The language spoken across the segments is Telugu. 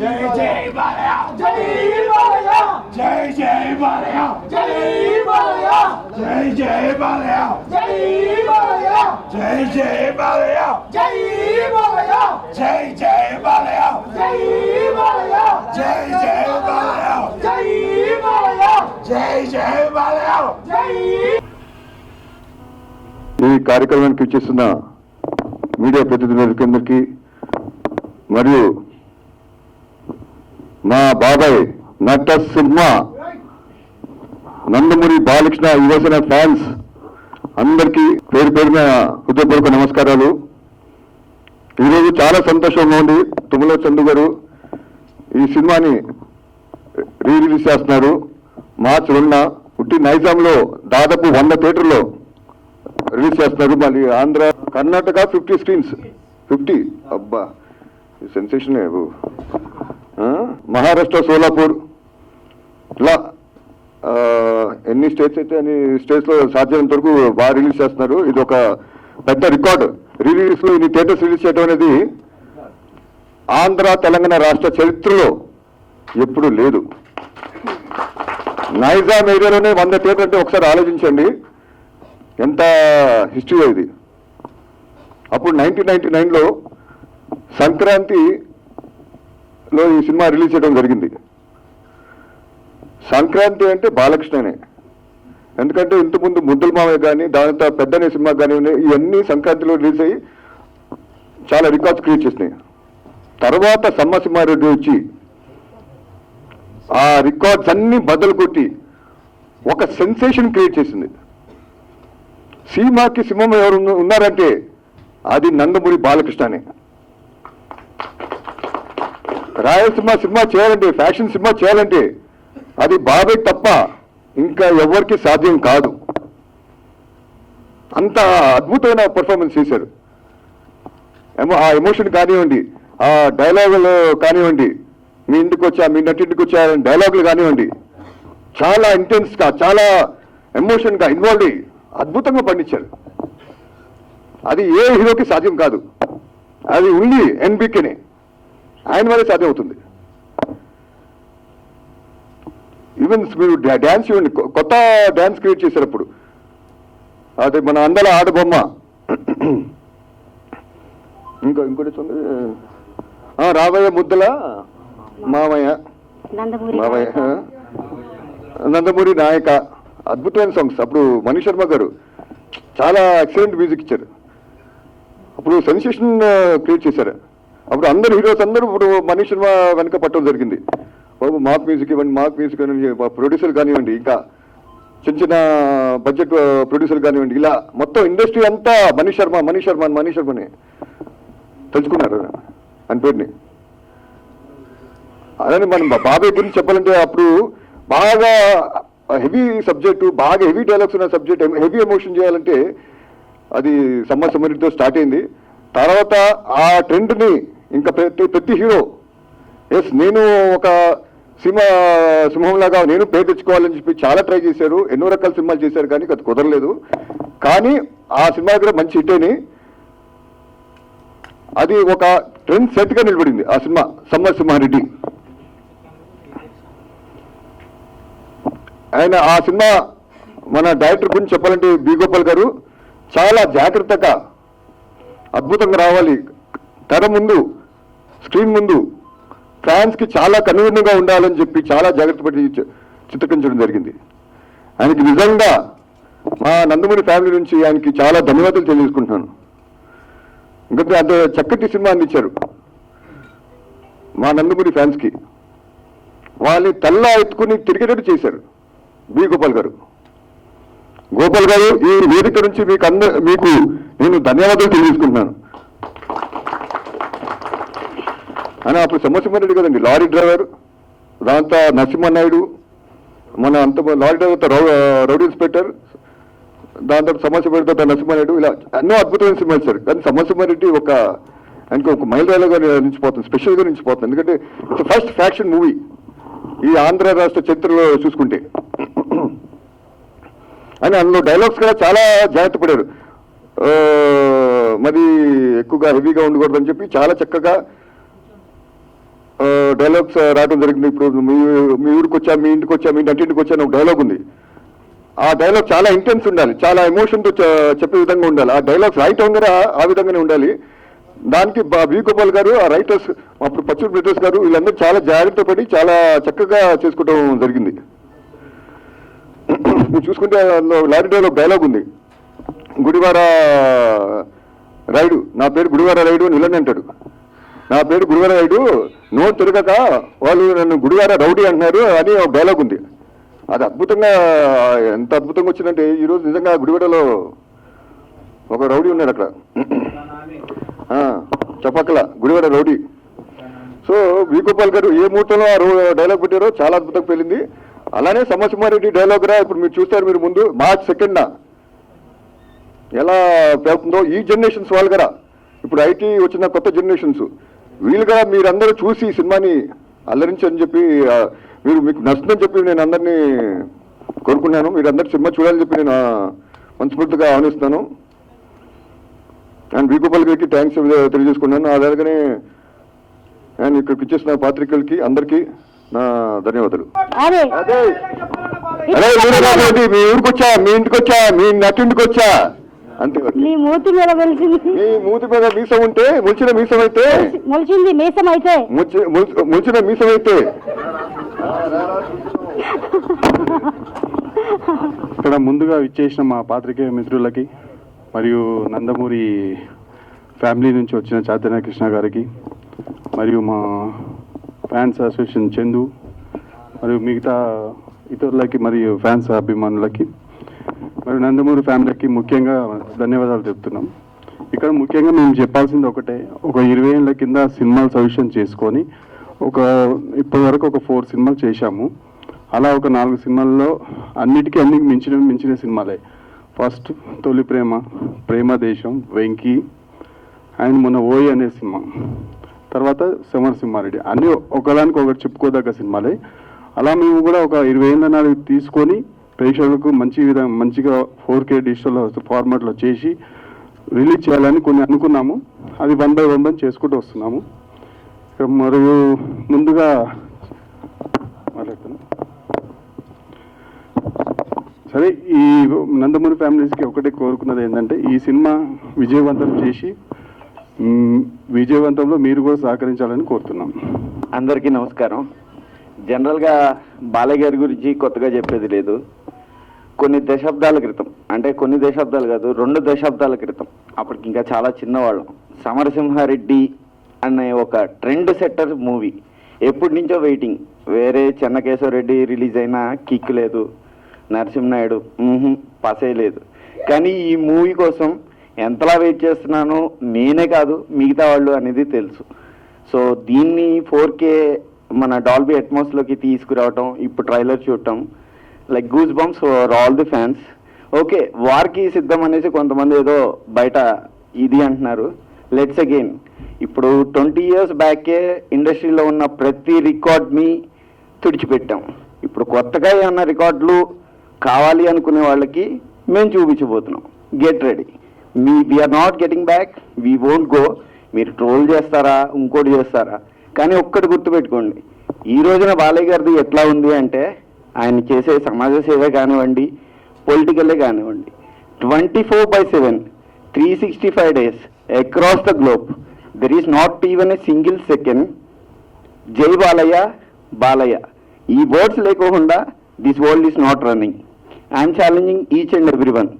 జై జై జై జై జై జై జై జై జై జై జై జై జై జై బాలయ్య జై బాలయ్య జై జై బాలయ్య జై బాలయ్య జై జై బాలయ్య జై ఈ కార్యక్రమానికి ఇచ్చేస్తున్న మీడియా ప్రతినిధులందరికీ మరియు మా బాబాయ్ నట సింహ నందమూరి బాలకృష్ణ యువసేన ఫ్యాన్స్ అందరికీ పేరు పేరున హృదయపూర్వక నమస్కారాలు. ఈరోజు చాలా సంతోషంగా ఉంది. తుమ్మల చందు గారు ఈ సినిమాని రీ రిలీజ్ చేస్తున్నారు. మార్చ్ రెండున ఉట్టి నైజాంలో దాదాపు వంద థియేటర్లో రిలీజ్ చేస్తున్నారు. మళ్ళీ Andhra Karnataka fifty screens. Fifty? అబ్బా సెన్సేషన్ మహారాష్ట్ర సోలాపూర్. ఇలా ఎన్ని స్టేట్స్ అయితే అన్ని స్టేట్స్లో సాధ్యమైనంత వరకు బాగా రిలీజ్ చేస్తున్నారు. ఇది ఒక పెద్ద రికార్డు రిలీజ్లో ఇన్ని థియేటర్స్ రిలీజ్ చేయడం అనేది ఆంధ్ర తెలంగాణ రాష్ట్ర చరిత్రలో ఎప్పుడూ లేదు. నైజాం ఏరియాలోనే వంద థియేటర్ అంటే ఒకసారి ఆలోచించండి. ఎంత హిస్టరీ ఇది. అప్పుడు నైన్టీన్ నైన్టీ నైన్లో లో ఈ సినిమా రిలీజ్ చేయడం జరిగింది. సంక్రాంతి అంటే బాలకృష్ణనే. ఎందుకంటే ఇంతకుముందు ముద్దుల మామయ్య కానీ దానితో పెద్దనే సినిమా కానీ ఉన్నాయి. ఇవన్నీ సంక్రాంతిలో రిలీజ్ అయ్యి చాలా రికార్డ్స్ క్రియేట్ చేసినాయి. తర్వాత సమ్మసింహారెడ్డి వచ్చి ఆ రికార్డ్స్ అన్ని బదులు కొట్టి ఒక సెన్సేషన్ క్రియేట్ చేసింది. సీమాకి సింహం ఎవరు ఉన్నారంటే అది నందమూరి బాలకృష్ణనే. రాయలసీమ సినిమా చేయాలండి ఫ్యాషన్ సినిమా చేయాలండి. అది బాబాయ్ తప్ప ఇంకా ఎవరికి సాధ్యం కాదు. అంత అద్భుతమైన పర్ఫార్మెన్స్ చేశారు. ఆ ఎమోషన్ కానివ్వండి ఆ డైలాగులు కానివ్వండి మీ ఇంటికి వచ్చా మీ నటింటికి వచ్చా డైలాగులు కానివ్వండి చాలా ఇంటెన్స్గా చాలా ఎమోషన్గా ఇన్వాల్వ్ అయ్యి అద్భుతంగా పండించారు. అది ఏ హీరోకి సాధ్యం కాదు. అది ఉంది ఎన్బికేనే. ఆయన వల్లే సాధ్యం అవుతుంది. ఈవెన్ మీరు డా- డాన్స్ ఇవ్వండి. కొత్త డాన్స్ క్రియేట్ చేశారు అప్పుడు అది మన అందల ఆడబొమ్మ ఇంకా ఇంకోటి ఆ, రాబోయే ముద్దల మామయ్య. మామయ్య నందమూరి నాయక. అద్భుతమైన సాంగ్స్ అప్పుడు మనీష్ శర్మ గారు చాలా ఎక్సలెంట్ మ్యూజిక్ ఇచ్చారు. అప్పుడు సెన్సేషన్ క్రియేట్ చేశారు. అప్పుడు అందరు హీరోస్ అందరూ ఇప్పుడు మనీష్ శర్మ వెనక పట్టడం జరిగింది. బాబు మాక్ మ్యూజిక్ ఇవ్వండి మాక్ మ్యూజిక్ ఇవ్వండి ప్రొడ్యూసర్ కానివ్వండి ఇంకా చిన్న చిన్న బడ్జెట్ ప్రొడ్యూసర్ కానివ్వండి ఇలా మొత్తం ఇండస్ట్రీ అంతా మనీష్ శర్మ మనీష్ శర్మ అని మనీష్ శర్మని తెలుసుకున్నారు అని పేరుని. అలానే మనం బాబాయ్ గురించి చెప్పాలంటే అప్పుడు బాగా హెవీ సబ్జెక్టు బాగా హెవీ డైలాగ్స్ ఉన్న సబ్జెక్ట్ హెవీ ఎమోషన్ చేయాలంటే అది సమ్మర్ సమ్మరితో స్టార్ట్ అయింది. తర్వాత ఆ ట్రెండ్ని ఇంకా ప్రతి ప్రతి హీరో ఎస్ నేను ఒక సింహ సింహంలాగా నేను పేరు తెచ్చుకోవాలని చెప్పి చాలా ట్రై చేశారు. ఎన్నో రకాల సినిమాలు చేశారు కానీ అది కుదరలేదు. కానీ ఆ సినిమా దగ్గర మంచి హిట్ అది ఒక ట్రెండ్ సెట్గా నిలబడింది ఆ సినిమా సమ్మర్ సింహారెడ్డి. ఆయన ఆ సినిమా మన డైరెక్టర్ గురించి చెప్పాలంటే బి గోపాల్ గారు చాలా జాగ్రత్తగా అద్భుతంగా రావాలి. తెర ముందు స్క్రీన్ ముందు ఫ్యాన్స్కి చాలా కనువిన్నుగా ఉండాలని చెప్పి చాలా జాగ్రత్త పడి చి- చిత్రీకరించడం జరిగింది. ఆయనకి నిజంగా మా నందమూరి ఫ్యామిలీ నుంచి ఆయనకి చాలా ధన్యవాదాలు తెలియజేసుకుంటున్నాను. ఇంకా అంత చక్కటి సినిమా అందించారు మా నందమూరి ఫ్యాన్స్కి. వాళ్ళని తెల్ల ఎత్తుకుని తిరిగేటట్టు చేశారు. బి. గోపాల్ గారు. గోపాల్ గారు ఈ వేదిక నుంచి మీకు అందరు మీకు నేను ధన్యవాదాలు తెలియజేసుకుంటున్నాను. అని అప్పుడు సమసింహారెడ్డి కదండి లారీ డ్రైవర్ దాంతో నరసింహనాయుడు మన అంత లారీ డ్రైవర్ రౌ రౌడీ ఇన్స్పెక్టర్ దాంతో సమసింహారెడ్డితో నరసింహారెడ్డి ఇలా ఎన్నో అద్భుతమైన సినిమాలు సార్ కానీ సమసింహారెడ్డి ఒక ఆయనకి ఒక మైల్ నిలిచిపోతుంది స్పెషల్గా నిలిచిపోతుంది. ఎందుకంటే ఇట్స్ ఫస్ట్ ఫ్యాక్షన్ మూవీ ఈ ఆంధ్ర రాష్ట్ర చరిత్రలో చూసుకుంటే. అని అందులో డైలాగ్స్ కూడా చాలా జాగ్రత్త పడారు. మరి ఎక్కువగా హెవీగా ఉండకూడదని చెప్పి చాలా చక్కగా డైలాగ్స్ రావడం జరిగింది. ఇప్పుడు మీ మీ ఊరికి వచ్చా మీ ఇంటికి వచ్చా మీ ఇంటికి వచ్చా అని ఒక డైలాగ్ ఉంది. ఆ డైలాగ్ చాలా ఇంటెన్స్ ఉండాలి. చాలా ఎమోషన్తో చెప్పే విధంగా ఉండాలి. ఆ డైలాగ్స్ రైట్ కూడా ఆ విధంగానే ఉండాలి. దానికి బా- వి గోపాల్ గారు ఆ రైటర్స్ అప్పుడు పచ్చూరు బ్రదర్స్ గారు వీళ్ళందరూ చాలా జాగ్రత్త పడి చాలా చక్కగా చేసుకోవడం జరిగింది. మీరు చూసుకుంటే అందులో లారీ డైలాగ్ డైలాగ్ ఉంది. గుడివార రైడు నా పేరు గుడివార రైడు అని విలన్ అంటాడు. నా పేరు గుడివార రైడు నో తిరగక వాళ్ళు నన్ను గుడివార రౌడీ అంటున్నారు అని ఒక డైలాగ్ ఉంది. అది అద్భుతంగా ఎంత అద్భుతంగా వచ్చిందంటే ఈరోజు నిజంగా గుడివాడలో ఒక రౌడీ ఉన్నాడు అక్కడ. చెప్పక్కల Gudivada rowdy. So V Gopal garu ఏ ముహూర్తంలో ఆ డైలాగ్ పెట్టారో చాలా అద్భుతంగా పెళ్ళింది అలానే సమసింహారెడ్డి డైలాగ్ రా ఇప్పుడు మీరు చూస్తారు మీరు ముందు మార్చ్ సెకండ్ ఎలా పేరుతుందో ఈ జనరేషన్స్ వాళ్ళు కదా ఇప్పుడు ఐటీ వచ్చిన కొత్త జనరేషన్స్ వీళ్ళుగా మీరందరూ చూసి సినిమాని అల్లరించని చెప్పి మీరు మీకు నచ్చుతుందని చెప్పి నేను అందరినీ కోరుకున్నాను. మీరు సినిమా చూడాలని చెప్పి నేను మనస్ఫూర్తిగా ఆహ్వానిస్తున్నాను. అండ్ వి గారికి థ్యాంక్స్ తెలియజేసుకున్నాను. అలాగనే అండ్ ఇక్కడికి ఇచ్చేసిన పాత్రికలకి అందరికీ ధన్యవాదాలు. అదే. మీ ఊరికి వచ్చా మీ ఇంటికి వచ్చా మీ నటింటికి వచ్చా అంతే మూతి మీద వెలిసింది. మీ మూతి మీద మీసం ఉంటే ముల్చిన మీసం అయితే? మొలిచింది మీసం అయితే. ముల్చి- ముల్- ముల్చిన మీసం అయితే? ఇక్కడ ముందుగా విచ్చేసిన మా పాత్రికేయ మిత్రులకి మరియు నందమూరి ఫ్యామిలీ నుంచి వచ్చిన చైతన్య కృష్ణ గారికి మరియు మా ఫ్యాన్స్ అసోసియేషన్ చందు మరియు మిగతా ఇతరులకి మరియు ఫ్యాన్స్ అభిమానులకి మరియు నందమూరి ఫ్యామిలీకి ముఖ్యంగా ధన్యవాదాలు చెప్తున్నాం. ఇక్కడ ముఖ్యంగా మేము చెప్పాల్సింది ఒకటే ఒక ఇరవై ఏళ్ళ కింద సినిమాలు సజెషన్ చేసుకొని ఒక ఇప్పటి వరకు ఒక ఫోర్ సినిమాలు చేశాము. అలా ఒక నాలుగు సినిమాల్లో అన్నిటికీ అన్ని మించిన మించిన సినిమాలే. ఫస్ట్ తొలి ప్రేమ ప్రేమ దేశం వెంకీ అండ్ మొన్న ఓయి అనే సినిమా. తర్వాత సమర్ సింహారెడ్డి. అన్ని ఒకదానికి ఒకటి చెప్పుకోదగ్గ సినిమాలే. అలా మేము కూడా ఒక ఇరవై ఏళ్ళ నాలుగు తీసుకొని ప్రేక్షకులకు మంచి విధంగా మంచిగా ఫోర్ కే డిజిటల్ ఫార్మాట్లో చేసి రిలీజ్ చేయాలని కొన్ని అనుకున్నాము. అది వన్ బై వన్ బై చేసుకుంటూ వస్తున్నాము. మరియు ముందుగా సరే ఈ నందమూరి ఫ్యామిలీస్కి ఒకటే కోరుకున్నది ఏంటంటే ఈ సినిమా విజయవంతం చేసి విజయవంతంలో మీరు కూడా సహకరించాలని కోరుతున్నాం. అందరికీ నమస్కారం. జనరల్గా బాలయ్య గారి గురించి కొత్తగా చెప్పేది లేదు. కొన్ని దశాబ్దాల క్రితం అంటే కొన్ని దశాబ్దాలు కాదు రెండు దశాబ్దాల క్రితం అప్పటికి ఇంకా చాలా చిన్నవాళ్ళం. సమరసింహారెడ్డి అనే ఒక ట్రెండ్ సెట్టర్ మూవీ ఎప్పటి నుంచో వెయిటింగ్ వేరే చెన్నకేశవరెడ్డి రిలీజ్ అయినా కిక్ లేదు. నరసింహనాయుడు పసేయలేదు పసే లేదు. కానీ ఈ మూవీ కోసం ఎంతలా వెయిట్ చేస్తున్నాను నేనే కాదు మిగతా వాళ్ళు అనేది తెలుసు. సో దీన్ని ఫోర్ కే మన డాల్బీ అట్మాస్లోకి తీసుకురావటం ఇప్పుడు ట్రైలర్ చూడటం like goose bumps for all the fans okay వార్కి సిద్ధం అనేసి కొంతమంది ఏదో బయట ఇది అంటున్నారు. లెట్స్ అగైన్ ఇప్పుడు ట్వంటీ ఇయర్స్ బ్యాకే ఇండస్ట్రీలో ఉన్న ప్రతి రికార్డ్ని తుడిచిపెట్టాం. ఇప్పుడు కొత్తగా ఏమన్నా రికార్డులు కావాలి అనుకునే వాళ్ళకి మేము చూపించబోతున్నాం. Get ready me we are not getting back we won't go మీరు ట్రోల్ చేస్తారా? ఇంకోటి చేస్తారా? కానీ ఒక్కటి గుర్తుపెట్టుకోండి. ఈ రోజున బాలయ్య గారిది ఎట్లా ఉంది అంటే ఆయన చేసే సమాజ సేవ కానివ్వండి పొలిటికలే కానివ్వండి twenty four by seven three sixty five days across the globe there is not even a single second జై బాలయ్య బాలయ్య ఈ వర్డ్స్ లేకోకుండా this world is not running I'm challenging each and every one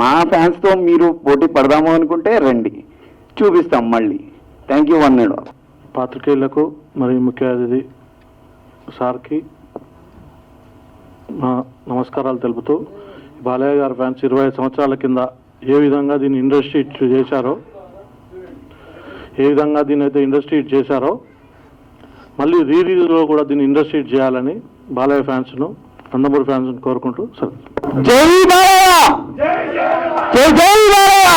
మా ఫ్యాన్స్తో మీరు పోటీ పడదాము అనుకుంటే రండి. చూపిస్తాం మళ్ళీ. థ్యాంక్ యూ వన్ అండ్ పాత్రికేయులకు మరియు ముఖ్య అతిథి సార్కి మా నమస్కారాలు తెలుపుతూ బాలయ్య గారి ఫ్యాన్స్ ఇరవై సంవత్సరాల కింద ఏ విధంగా దీన్ని ఇండస్ట్రీ చేశారో ఏ విధంగా దీన్ని అయితే ఇండస్ట్రీ చేశారో మళ్ళీ రీ రిలీజ్లో కూడా దీన్ని ఇండస్ట్రీ చేయాలని బాలయ్య ఫ్యాన్స్ను నందమూరి ఫ్యాన్స్ను కోరుకుంటూ సరే. జై బాలయ్య జై జై బాలయ్య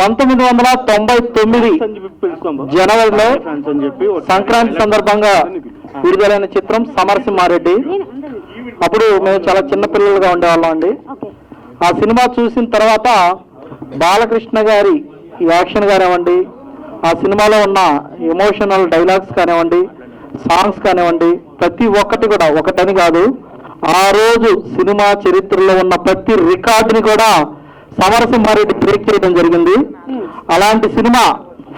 పంతొమ్మిది వందల తొంభై తొమ్మిది జనవరిలో ఫ్యాన్స్ అని చెప్పి ఒక- సంక్రాంతి సందర్భంగా విడుదలైన చిత్రం సమరసింహారెడ్డి. అప్పుడు మేము చాలా చిన్న పిల్లలుగా ఉండేవాళ్ళం అండి. ఆ సినిమా చూసిన తర్వాత బాలకృష్ణ గారి ఈ యాక్షన్ కానివ్వండి ఆ సినిమాలో ఉన్న ఎమోషనల్ డైలాగ్స్ కానివ్వండి సాంగ్స్ కానివ్వండి ప్రతి ఒక్కటి కూడా ఒకటని కాదు ఆ రోజు సినిమా చరిత్రలో ఉన్న ప్రతి రికార్డుని కూడా సమరసింహారెడ్డి బ్రేక్ చేయడం జరిగింది. అలాంటి సినిమా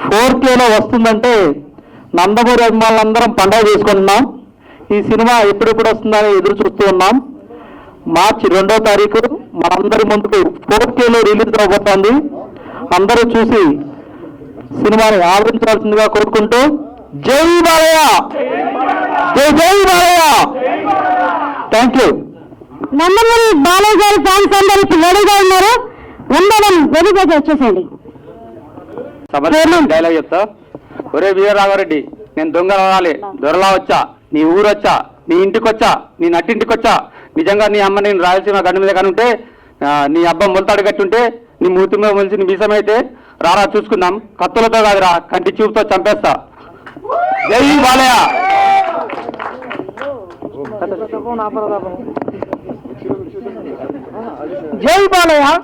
ఫోర్ కేలో వస్తుందంటే నందమూరి అభిమానులందరం పండగ చేసుకుంటున్నాం ఈ సినిమా ఎప్పుడెప్పుడు వస్తుందని ఎదురు చూస్తూ ఉన్నాం. మార్చి రెండో తారీఖు మనందరి ముందుకు ఫోర్ కేలో రిలీజ్ అవబోతోంది అందరూ చూసి సినిమాని ఆదరించాల్సిందిగా కోరుకుంటూ జై బాలయ్య! జై జై Balayya! Thank you Nandamuri Balayya garu fans అందరూ ఇప్పుడు రెడీగా ఉన్నారు. ఉండడం రెడీగా వచ్చేసేయండి. డైలాగ్ చెప్తా. ఒరే వీరరాఘవరెడ్డి నేను దొంగ రావాలి దొరలా వచ్చా నీ ఊరు వచ్చా నీ ఇంటికి వచ్చా నీ నట్టింటికి వచ్చా. నిజంగా నీ అమ్మ నేను రాయలసీమ గండి మీద కానీ ఉంటే ఆ, నీ అబ్బ మొలతాడు కట్టి ఉంటే నీ మూతి మీద మొలిచి నీ మీసమైతే రారా చూసుకుందాం. కత్తులతో కాదురా కంటి చూపుతో చంపేస్తా. జై బాలయ్య. జై బాలయ్య.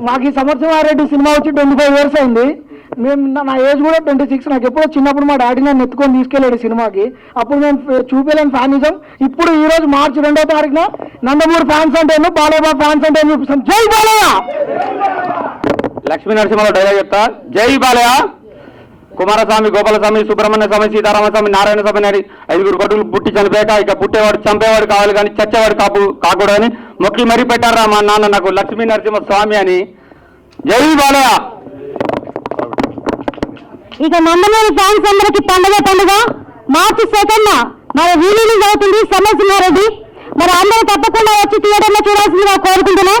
మాకు ఈ సంవత్సరం సినిమా వచ్చి ట్వంటీ ఫైవ్ ఇయర్స్ అయింది. మేము నా- ఏజ్ కూడా ట్వంటీ సిక్స్. నాకు ఎప్పుడో చిన్నప్పుడు మా డాడీ నన్ను ఎత్తుకొని తీసుకెళ్ళాడు సినిమాకి. అప్పుడు నేను ఫ- చూపలేని ఫ్యానిజం. ఇప్పుడు ఈ రోజు మార్చి రెండో తారీఖున నందమూరి ఫ్యాన్స్ అంటే బాలయ్య ఫ్యాన్స్ అంటే చూపిస్తాం. జై బాలయ్య! లక్ష్మీ నరసింహరావు డైలాగ్ చెప్తా. జై బాలయ్య! కుమారస్వామి గోపాలస్వామి సుబ్రహ్మణ్య స్వామి సీతారామస్వామి నారాయణ స్వామి అని ఐదుగురు కొడుకులు పుట్టి చనిపోయాక ఇక పుట్టేవాడు చంపేవాడు కావాలి కానీ చచ్చేవాడు కాపు కాకూడదని మొక్కి మరీ పెట్టారా మా నాన్న నాకు లక్ష్మీ నరసింహ స్వామి అని. జై బాలయ్య! ఇక నందమూరి ఫ్యాన్స్ అందరికి పండుగ పండుగ. మార్చి సెకండ్ మరి రిలీజ్ అవుతుంది సమరసింహారెడ్డి మరి అందరూ తప్పకుండా వచ్చి థియేటర్లో చూడాల్సిందిగా కోరుకుంటున్నాం.